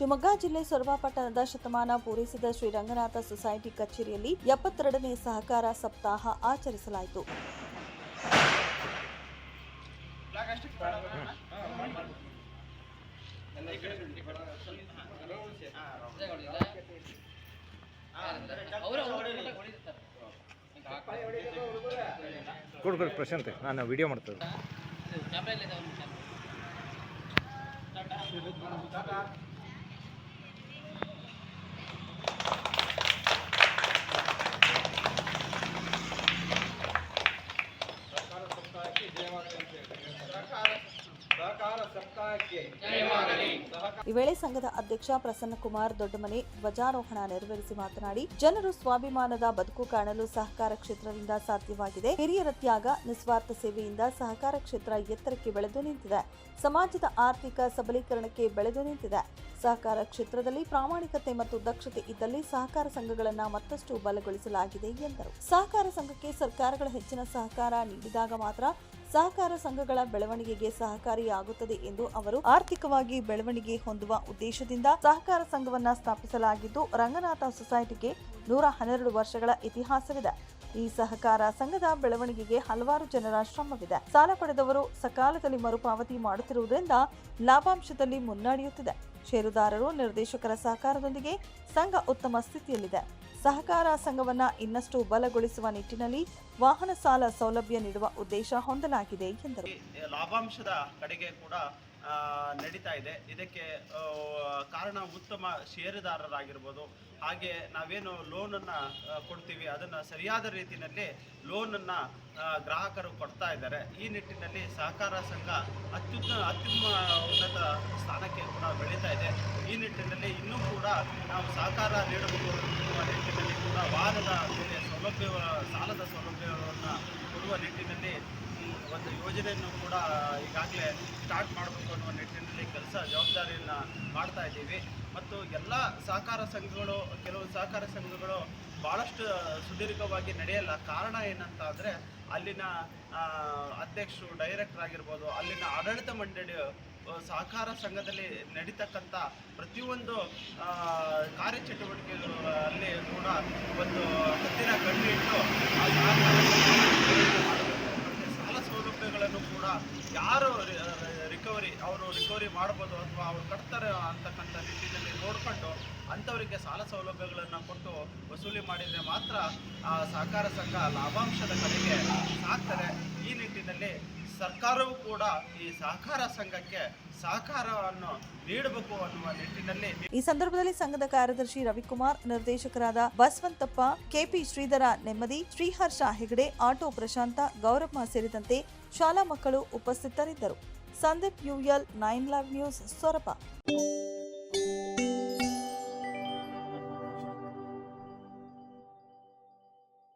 ಶಿವಮೊಗ್ಗ ಜಿಲ್ಲೆ ಸೊರಬ ಪಟ್ಟಣದ ಶತಮಾನ ಪೂರೈಸಿದ ಶ್ರೀ ರಂಗನಾಥ ಸೊಸೈಟಿ ಕಚೇರಿಯಲ್ಲಿ ಎಪ್ಪತ್ತೆರಡನೇ ಸಹಕಾರ ಸಪ್ತಾಹ ಆಚರಿಸಲಾಯಿತು. ಕೊಡು ಕೊಡು ಪ್ರಶಾಂತ್. ನಾನು ವಿಡಿಯೋ ಮಾಡ್ತೇನೆ ಈ ವೇಳೆ ಸಂಘದ ಅಧ್ಯಕ್ಷ ಪ್ರಸನ್ನಕುಮಾರ್ ದೊಡ್ಡಮನೆ ಧ್ವಜಾರೋಹಣ ನೆರವೇರಿಸಿ ಮಾತನಾಡಿ, ಜನರು ಸ್ವಾಭಿಮಾನದ ಬದುಕು ಕಾಣಲು ಸಹಕಾರ ಕ್ಷೇತ್ರದಿಂದ ಸಾಧ್ಯವಾಗಿದೆ. ಹಿರಿಯರ ತ್ಯಾಗ, ನಿಸ್ವಾರ್ಥ ಸೇವೆಯಿಂದ ಸಹಕಾರ ಕ್ಷೇತ್ರ ಎತ್ತರಕ್ಕೆ ಬೆಳೆದು ನಿಂತಿದೆ. ಸಮಾಜದ ಆರ್ಥಿಕ ಸಬಲೀಕರಣಕ್ಕೆ ಬೆಳೆದು ನಿಂತಿದೆ. ಸಹಕಾರ ಕ್ಷೇತ್ರದಲ್ಲಿ ಪ್ರಾಮಾಣಿಕತೆ ಮತ್ತು ದಕ್ಷತೆ ಇದ್ದಲ್ಲಿ ಸಹಕಾರ ಸಂಘಗಳನ್ನು ಮತ್ತಷ್ಟು ಬಲಗೊಳಿಸಲಾಗಿದೆ ಎಂದರು. ಸಹಕಾರ ಸಂಘಕ್ಕೆ ಸರ್ಕಾರಗಳ ಹೆಚ್ಚಿನ ಸಹಕಾರ ನೀಡಿದಾಗ ಮಾತ್ರ ಸಹಕಾರ ಸಂಘಗಳ ಬೆಳವಣಿಗೆಗೆ ಸಹಕಾರಿಯಾಗುತ್ತದೆ ಎಂದು ಅವರು ಆರ್ಥಿಕವಾಗಿ ಬೆಳವಣಿಗೆ ಹೊಂದುವ ಉದ್ದೇಶದಿಂದ ಸಹಕಾರ ಸಂಘವನ್ನ ಸ್ಥಾಪಿಸಲಾಗಿದ್ದು, ರಂಗನಾಥ ಸೊಸೈಟಿಗೆ ನೂರ ಹನ್ನೆರಡು ವರ್ಷಗಳ ಇತಿಹಾಸವಿದೆ. ಈ ಸಹಕಾರ ಸಂಘದ ಬೆಳವಣಿಗೆಗೆ ಹಲವಾರು ಜನರ ಶ್ರಮವಿದೆ. ಸಾಲ ಪಡೆದವರು ಸಕಾಲದಲ್ಲಿ ಮರುಪಾವತಿ ಮಾಡುತ್ತಿರುವುದರಿಂದ ಲಾಭಾಂಶದಲ್ಲಿ ಮುನ್ನಡೆಯುತ್ತಿದೆ. ಷೇರುದಾರರು, ನಿರ್ದೇಶಕರ ಸಹಕಾರದೊಂದಿಗೆ ಸಂಘ ಉತ್ತಮ ಸ್ಥಿತಿಯಲ್ಲಿದೆ. ಸಹಕಾರ ಸಂಘವನ್ನು ಇನ್ನಷ್ಟು ಬಲಗೊಳಿಸುವ ನಿಟ್ಟಿನಲ್ಲಿ ವಾಹನ ಸಾಲ ಸೌಲಭ್ಯ ನೀಡುವ ಉದ್ದೇಶ ಹೊಂದಲಾಗಿದೆ ಎಂದರು. ಲಾಭಾಂಶದ ಕಡೆಗೆ ಕೂಡ ನಡೀತಾ ಇದೆ. ಇದಕ್ಕೆ ಕಾರಣ ಉತ್ತಮ ಷೇರುದಾರರಾಗಿರ್ಬೋದು. ಹಾಗೆ ನಾವೇನು ಲೋನನ್ನು ಕೊಡ್ತೀವಿ, ಅದನ್ನು ಸರಿಯಾದ ರೀತಿಯಲ್ಲಿ ಲೋನನ್ನು ಗ್ರಾಹಕರು ಕೊಡ್ತಾ ಇದ್ದಾರೆ. ಈ ನಿಟ್ಟಿನಲ್ಲಿ ಸಹಕಾರ ಸಂಘ ಅತ್ಯುತ್ತ, ಅತ್ಯುತ್ತಮ ಉನ್ನತ ಸ್ಥಾನಕ್ಕೆ ಕೂಡ ಈ ನಿಟ್ಟಿನಲ್ಲಿ ಇನ್ನೂ ಕೂಡ ನಾವು ಸಹಕಾರ ನೀಡಬೇಕು ಎನ್ನುವ ನಿಟ್ಟಿನಲ್ಲಿ ಕೂಡ ವಾಹನದ ಮೇಲೆ ಸೌಲಭ್ಯ ಸಾಲದ ಸೌಲಭ್ಯವನ್ನು ಕೊಡುವ ನಿಟ್ಟಿನಲ್ಲಿ ಒಂದು ಯೋಜನೆಯನ್ನು ಕೂಡ ಈಗಾಗಲೇ ಸ್ಟಾರ್ಟ್ ಮಾಡಬೇಕು ಅನ್ನುವ ನಿಟ್ಟಿನಲ್ಲಿ ಕೆಲಸ ಜವಾಬ್ದಾರಿಯನ್ನು ಮಾಡ್ತಾ ಇದ್ದೀವಿ. ಮತ್ತು ಎಲ್ಲ ಸಹಕಾರ ಸಂಘಗಳು ಕೆಲವು ಸಹಕಾರ ಸಂಘಗಳು ಭಾಳಷ್ಟು ಸುದೀರ್ಘವಾಗಿ ನಡೆಯಲ್ಲ. ಕಾರಣ ಏನಂತ ಅಂದರೆ ಅಲ್ಲಿನ ಅಧ್ಯಕ್ಷರು ಡೈರೆಕ್ಟರ್ ಆಗಿರ್ಬೋದು ಅಲ್ಲಿನ ಆಡಳಿತ ಮಂಡಳಿ ಆ, ಸಹಕಾರ ಸಂಘದಲ್ಲಿ ನಡೀತಕ್ಕಂಥ ಪ್ರತಿಯೊಂದು ಕಾರ್ಯಚಟುವಟಿಕೆಗಳಲ್ಲಿ ಕೂಡ ಒಂದು ಹತ್ತಿರ ಕಣ್ಣಿಟ್ಟು ಆ ಸಹಕಾರ ಸಂಘವನ್ನು ಮತ್ತೆ ಸಾಲ ಸೌಲಭ್ಯಗಳನ್ನು ಕೂಡ ಯಾರು ರಿಕವರಿ ಅವರು ರಿಕವರಿ ಮಾಡ್ಬೋದು ಅಥವಾ ಅವ್ರು ಕಟ್ತಾರೆ ಅಂತಕ್ಕಂಥ ನಿಟ್ಟಿನಲ್ಲಿ ನೋಡಿಕೊಂಡು ಅಂಥವರಿಗೆ ಸಾಲ ಸೌಲಭ್ಯಗಳನ್ನು ಕೊಟ್ಟು ವಸೂಲಿ ಮಾಡಿದರೆ ಮಾತ್ರ ಆ ಸಹಕಾರ ಸಂಘ ಲಾಭಾಂಶದ ಕಡೆಗೆ ಸಾಕ್ತಾರೆ. ಈ ನಿಟ್ಟಿನಲ್ಲಿ ಸರ್ಕಾರವೂ ಕೂಡ ಈ ಸಹಕಾರ ಸಂಘಕ್ಕೆ ಸಹಕಾರವನ್ನು ನೀಡಬೇಕು ಅನ್ನುವ ನಿಟ್ಟಿನಲ್ಲಿ ಈ ಸಂದರ್ಭದಲ್ಲಿ ಸಂಘದ ಕಾರ್ಯದರ್ಶಿ ರವಿಕುಮಾರ್, ನಿರ್ದೇಶಕರಾದ Basavanthappa, K P Shridhara Nemmadi, Shriharsha Hegde, auto Prashanta, Gowramma ಸೇರಿದಂತೆ ಶಾಲಾ ಮಕ್ಕಳು ಉಪಸ್ಥಿತರಿದ್ದರು. Sandeep UL nine live news Soraba